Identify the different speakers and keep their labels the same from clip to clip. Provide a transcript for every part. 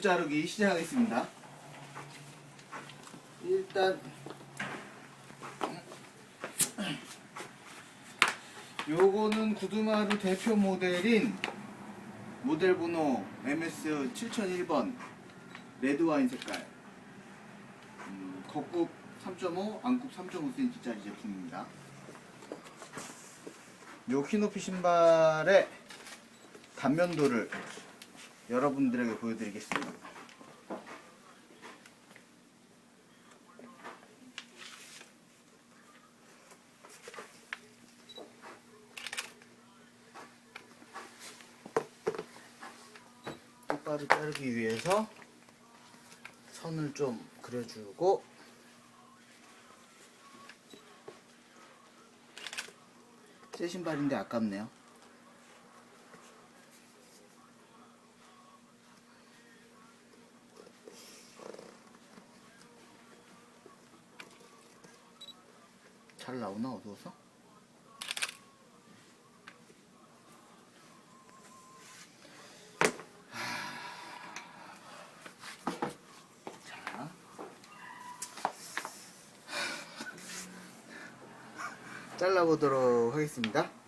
Speaker 1: 자르기 시작하겠습니다. 일단 요거는 구두마루 대표 모델인 모델 번호 MS 7001번 레드와인 색깔 음, 겉굽 3.5, 안굽 3.5cm짜리 제품입니다. 요 키높이 신발의 단면도를 여러분들에게 보여드리겠습니다. 똑바로 자르기 위해서 선을 좀 그려주고 새 신발인데 아깝네요. 잘 나오나 어두워서? 자. 잘라보도록 하겠습니다.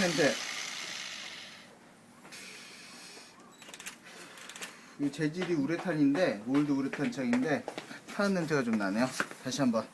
Speaker 1: 냄새. 이 재질이 우레탄인데, 올드 우레탄 창인데, 타는 냄새가 좀 나네요. 다시 한번.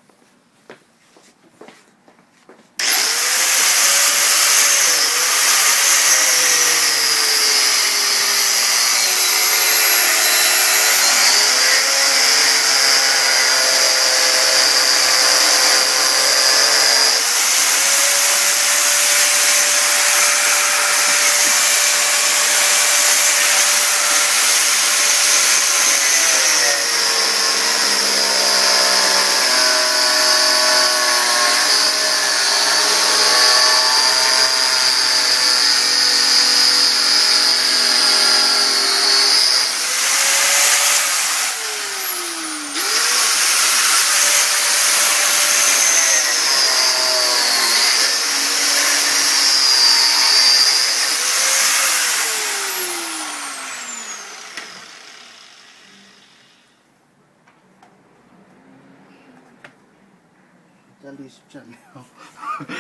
Speaker 1: 자르기 쉽지 않네요.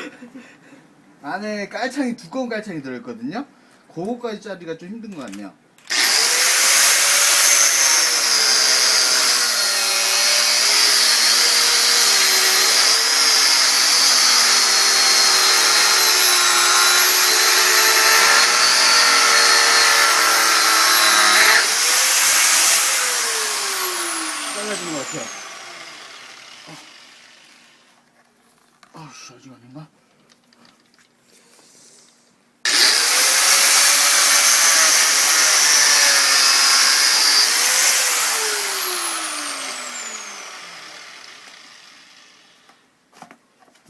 Speaker 1: 안에 깔창이 두꺼운 깔창이 들어있거든요. 그거까지 자르기가 좀 힘든 것 같네요. 잘라진 것 같아요. 아닌가?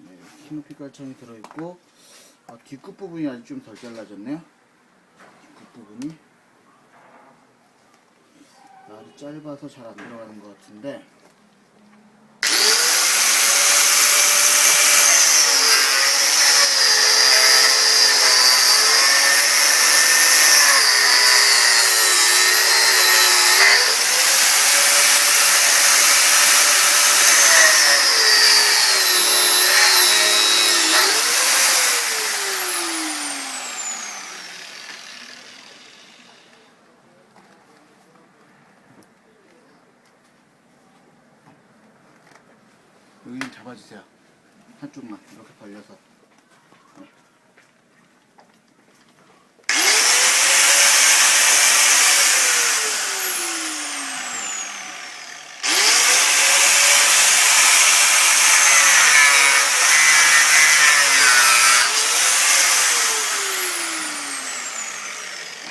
Speaker 1: 네, 키높이 깔창이 들어있고 아, 뒤끝 부분이 아직 좀 덜 잘라졌네요. 뒤끝 부분이 날이 짧아서 잘 안 들어가는 것 같은데 잡아주세요. 한쪽만 이렇게 벌려서.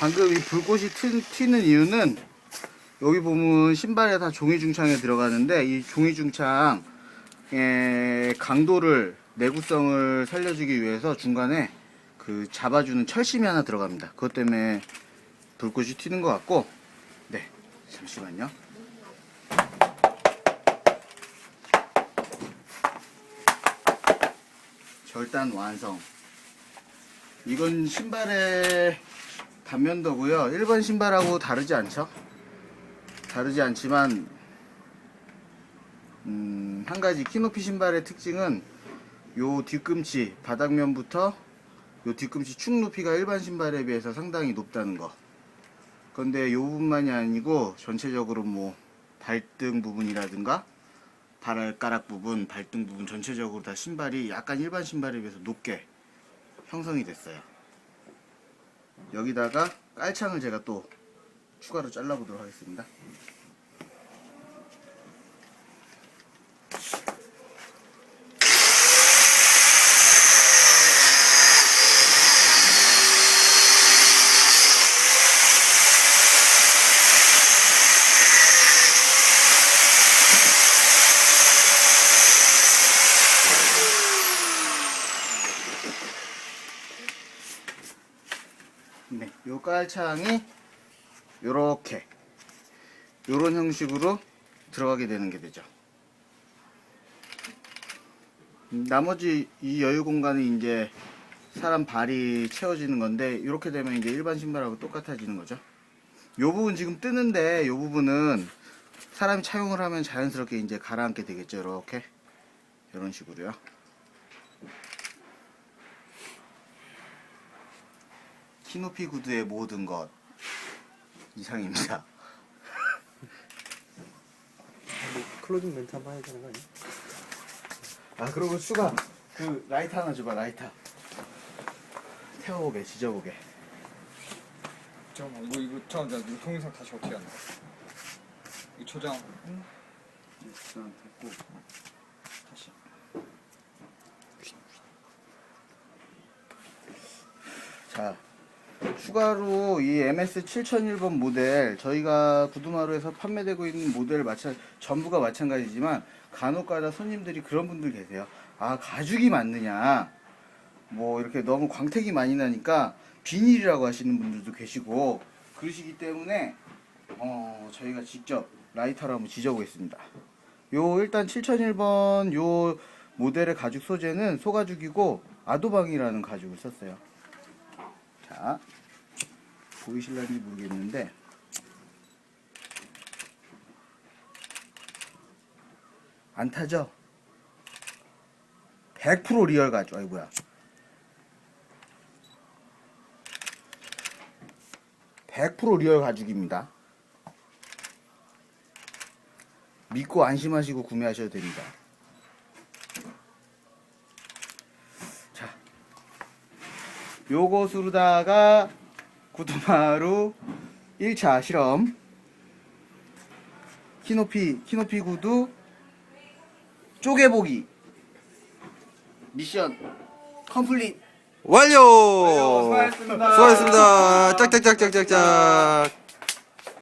Speaker 1: 방금 이 불꽃이 튀, 는 이유는 여기 보면 신발에 다 종이 중창에 들어가는데 이 종이 중창 강도를 내구성을 살려주기 위해서 중간에 그 잡아주는 철심이 하나 들어갑니다. 그것 때문에 불꽃이 튀는 것 같고 네 잠시만요. 절단 완성. 이건 신발의 단면도고요. 일반 신발하고 다르지 않죠? 다르지 않지만 음, 한 가지 키높이 신발의 특징은 요 뒤꿈치 바닥면부터 요 뒤꿈치 축 높이가 일반 신발에 비해서 상당히 높다는 거. 그런데 요 부분만이 아니고 전체적으로 뭐 발등 부분이라든가 발가락 부분, 발등 부분 전체적으로 다 신발이 약간 일반 신발에 비해서 높게 형성이 됐어요. 여기다가 깔창을 제가 또 추가로 잘라보도록 하겠습니다. 네, 요 깔창이 요렇게 요런 형식으로 들어가게 되는 게 되죠. 음, 나머지 이 여유 공간이 이제 사람 발이 채워지는 건데 이렇게 되면 이제 일반 신발하고 똑같아지는 거죠. 요 부분 지금 뜨는데 요 부분은 사람이 차용을 하면 자연스럽게 이제 가라앉게 되겠죠. 이렇게 이런 식으로요. 키높이 구두의 모든 것 이상입니다.
Speaker 2: 뭐 클로징 멘트 한번 해야 되는 거 아니야?
Speaker 1: 아 그리고 추가 그 라이터 하나 줘봐 라이터 태워보게 지져보게
Speaker 3: 잠깐만 이거 이거 잠깐만 이거 동영상 다시 어떻게 하나? 이 초장
Speaker 1: 일단 됐고
Speaker 3: 다시.
Speaker 1: 자 추가로 이 MS 7001번 모델 저희가 구두마루에서 판매되고 있는 모델 마찬 전부가 마찬가지지만 간혹가다 손님들이 그런 분들 계세요. 아 가죽이 맞느냐? 뭐 이렇게 너무 광택이 많이 나니까 비닐이라고 하시는 분들도 계시고 그러시기 때문에 어 저희가 직접 라이터로 한번 지져보겠습니다. 요 일단 7001번 요 모델의 가죽 소재는 소가죽이고 아도방이라는 가죽을 썼어요. 자, 보이실런지 모르겠는데, 안 타죠? 100% 리얼 가죽, 아이고야. 100% 리얼 가죽입니다. 믿고 안심하시고 구매하셔도 됩니다. 자, 요것으로다가 구두마루 1차 실험 키높이 키높이 구두 쪼개보기 미션 컴플릿
Speaker 2: 완료!
Speaker 1: 수고하셨습니다.
Speaker 2: 수고하셨습니다. 짝짝짝짝짝짝.